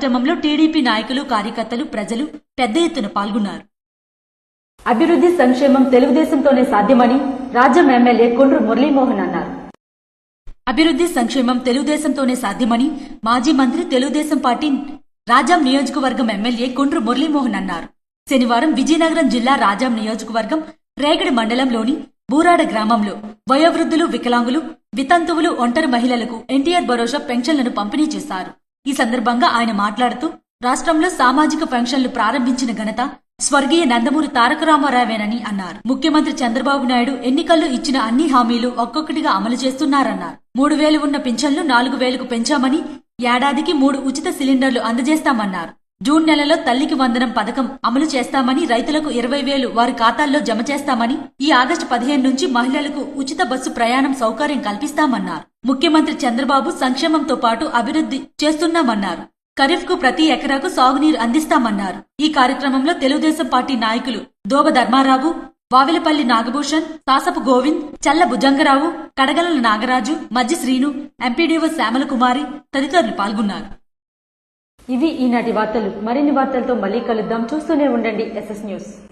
కార్యక్రమంలో టీడీపీ నాయకులు కార్యకర్తలు ప్రజలు పెద్ద ఎత్తున పాల్గొన్నారు. అభివృద్ధి సంక్షేమం తెలుగుదేశంతోనే సాధ్యమని రాజ్యం ఎమ్మెల్యే కొండ్రు మురళీమోహన్ అన్నారు. అభివృద్ధి సంక్షేమం తెలుగుదేశంతోనే సాధ్యమని మాజీ మంత్రి తెలుగుదేశం పార్టీ రాజాం నియోజకవర్గం ఎమ్మెల్యే కొండ్రు మురళీమోహన్ అన్నారు. శనివారం విజయనగరం జిల్లా రాజాం నియోజకవర్గం రేగడి మండలంలోని బూరాడ గ్రామంలో వయోవృద్ధులు వికలాంగులు వితంతువులు ఒంటరి మహిళలకు ఎన్టీఆర్ భరోసా పెన్షన్లను పంపిణీ చేశారు. ఈ సందర్భంగా ఆయన మాట్లాడుతూ రాష్ట్రంలో సామాజిక పెన్షన్లు ప్రారంభించిన ఘనత స్వర్గీయ నందమూరి తారక రామారావేనని అన్నారు. ముఖ్యమంత్రి చంద్రబాబు నాయుడు ఎన్నికల్లో ఇచ్చిన అన్ని హామీలు ఒక్కొక్కటిగా అమలు చేస్తున్నారన్నారు. మూడు వేలు ఉన్న పింఛన్లు నాలుగు వేలకు పెంచామని ఏడాదికి మూడు ఉచిత సిలిండర్లు అందజేస్తామన్నారు. జూన్ నెలలో తల్లికి వందనం పథకం అమలు చేస్తామని రైతులకు ఇరవై వేలు వారి ఖాతాల్లో జమ చేస్తామని ఈ ఆగస్టు పదిహేను నుంచి మహిళలకు ఉచిత బస్సు ప్రయాణం సౌకర్యం కల్పిస్తామన్నారు. ముఖ్యమంత్రి చంద్రబాబు సంక్షేమంతో పాటు అభివృద్ధి చేస్తున్నామన్నారు. ఖరీఫ్కు ప్రతి ఎకరాకు సాగునీరు అందిస్తామన్నారు. ఈ కార్యక్రమంలో తెలుగుదేశం పార్టీ నాయకులు దోబ ధర్మారావు వావిలపల్లి నాగభూషణ్ సాసపు గోవింద్ చల్ల భుజంగరావు కడగల నాగరాజు మజ్జి శ్రీను ఎంపీడీఓ శ్యామల కుమారి తదితరులు పాల్గొన్నారు. ఇవి ఈనాటి వార్తలు. మరిన్ని వార్తలతో మళ్ళీ కలుద్దాం. చూస్తూనే ఉండండి ఎస్ఎస్ న్యూస్.